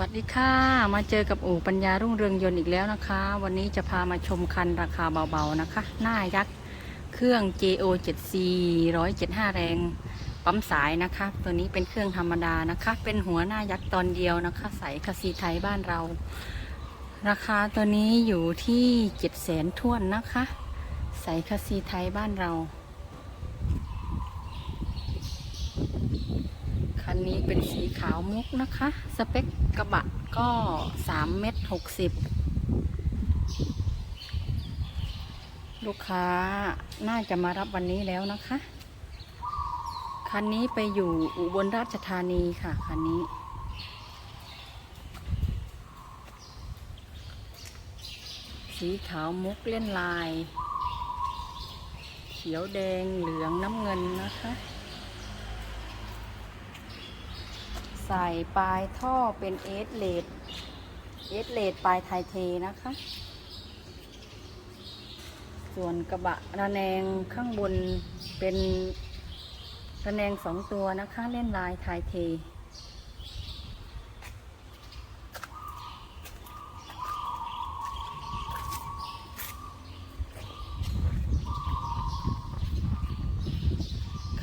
วัสดีค่ะ มาเจอกับอู่ปัญญารุ่งเรืองยนต์อีกแล้วนะคะ วันนี้จะพามาชมคันราคาเบาๆนะคะ หน้ายักษ์ เครื่อง JO 7C 175 แรง ปั๊มสายนะคะ ตัวนี้เป็นเครื่องธรรมดานะคะ เป็นหัวหน้ายักษ์ตอนเดียวนะคะ ใส่คาซีไทยบ้านเรา ราคาตัวนี้อยู่ที่ 7 0 0 0 0 0ท่วนนะคะ ใส่คาซีไทยบ้านเรา คั นนี้เป็นสีขาวมุกนะคะ สเปคกระบะก็3เมตร60ลูกค้าน่าจะมารับวันนี้แล้วนะคะ คันนี้ไปอยู่อุบลราชธานีค่ะ คันนี้ สีขาวมุกเล่นลาย เขียวแดงเหลืองน้ำเงินนะคะ ใส่ปลายท่อเป็นเอสเลดเอสเลดปลายไทเทนะคะ ส่วนกระบะระแนงข้างบนเป็นระแนงสองตัวนะคะ เล่นลายไทเท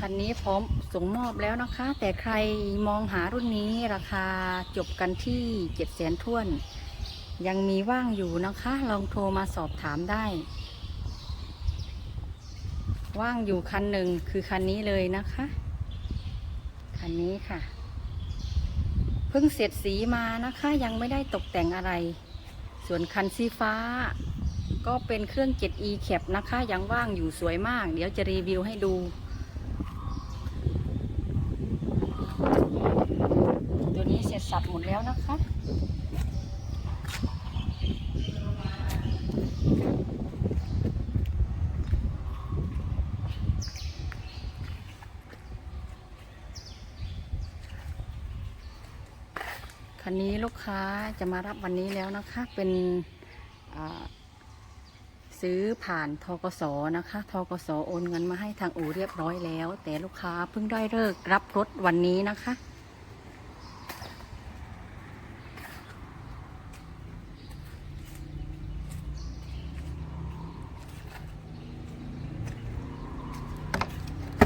คันนี้พร้อมส่งมอบแล้วนะคะ แต่ใครมองหารุ่นนี้ราคาจบกันที่เจ็ดแสนท่วน ยังมีว่างอยู่นะคะ ลองโทรมาสอบถามได้ ว่างอยู่คันหนึ่งคือคันนี้เลยนะคะ คันนี้ค่ะ เพิ่งเสร็จสีมานะคะ ยังไม่ได้ตกแต่งอะไร ส่วนคันสีฟ้าก็เป็นเครื่อง 7e แคปนะคะ ยังว่างอยู่สวยมาก เดี๋ยวจะรีวิวให้ดู ตัวนี้เสับหมดแล้วนะคะคันนี้ลูกค้าจะมารับวันนี้แล้วนะคะ เป็นซื้อผ่านทกสนะคะทกสโอนเงินมาให้ทางอู่เรียบร้อยแล้ว แต่ลูกค้าเพิ่งได้เลิกรับรถวันนี้นะคะ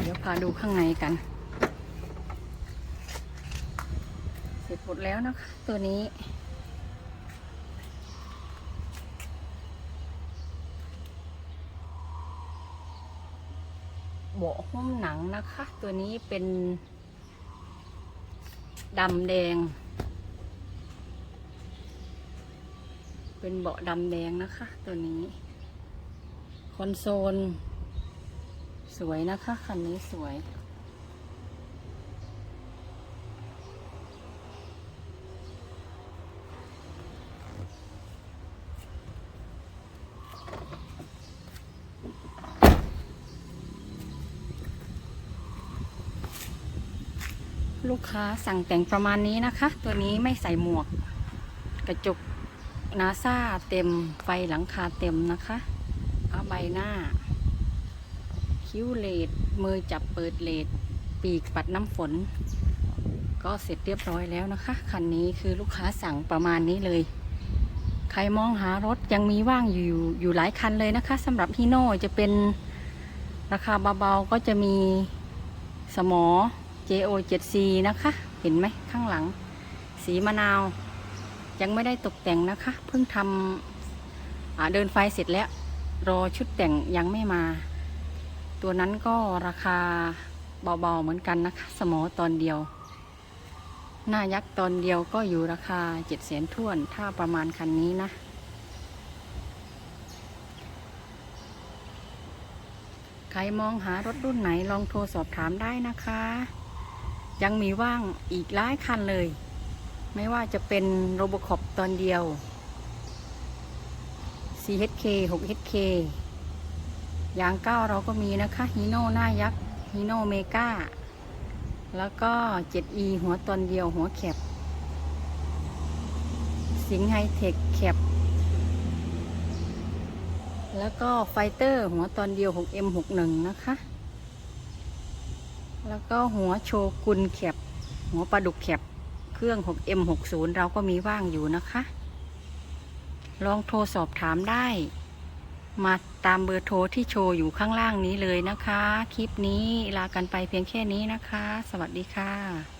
เดี๋ยวพาดูข้างในกัน เสร็จหมดแล้วนะคะ ตัวนี้ เบาะหุ้มหนังนะคะ ตัวนี้เป็นดำแดง เป็นเบาะดำแดงนะคะ ตัวนี้ คอนโซล สวยนะคะคันนี้สวย ลูกค้าสั่งแต่งประมาณนี้นะคะ ตัวนี้ไม่ใส่หมวก กระจกนาซาเต็มไฟหลังคาเต็มนะคะ เอาใบหน้า คิ้วเลดมือจับเปิดเลดปีกปัดน้ำฝน ก็เสร็จเรียบร้อยแล้วนะคะ คันนี้คือลูกค้าสั่งประมาณนี้เลย ใครมองหารถยังมีว่างอยู่อยู่หลายคันเลยนะคะสำหรับฮีโน่จะเป็นราคาเบาๆก็จะมีสมอ JO 7C นะคะ เห็นไหมข้างหลัง สีมะนาว ยังไม่ได้ตกแต่งนะคะ เพิ่งทำเดินไฟเสร็จแล้ว รอชุดแต่งยังไม่มา ตัวนั้นก็ราคาเบาๆเหมือนกันนะคะ สมอตอนเดียว หน้ายักษ์ตอนเดียวก็อยู่ราคา7 0 0 0 0ท่วนถ้าประมาณคันนี้นะ ใครมองหารถรุ่นไหนลองโทรสอบถามได้นะคะ ยังมีว่างอีกหลายคันเลย ไม่ว่าจะเป็นโรบคอปตอนเดียว 4HK 6HK ยางเก้าเราก็มีนะคะฮีโน่หน้ายักษ์ฮีโน่เมกาแล้วก็ 7E หัวตอนเดียวหัวแคบสิงไฮเทคแคบแล้วก็ไฟเตอร์หัวตอนเดียว 6M61 นะคะ แล้วก็หัวโชกุนแคบหัวปลาดุกแคบเครื่อง 6M60 เราก็มีว่างอยู่นะคะ ลองโทรสอบถามได้ มาตามเบอร์โทรที่โชว์อยู่ข้างล่างนี้เลยนะคะ คลิปนี้ลากันไปเพียงแค่นี้นะคะ สวัสดีค่ะ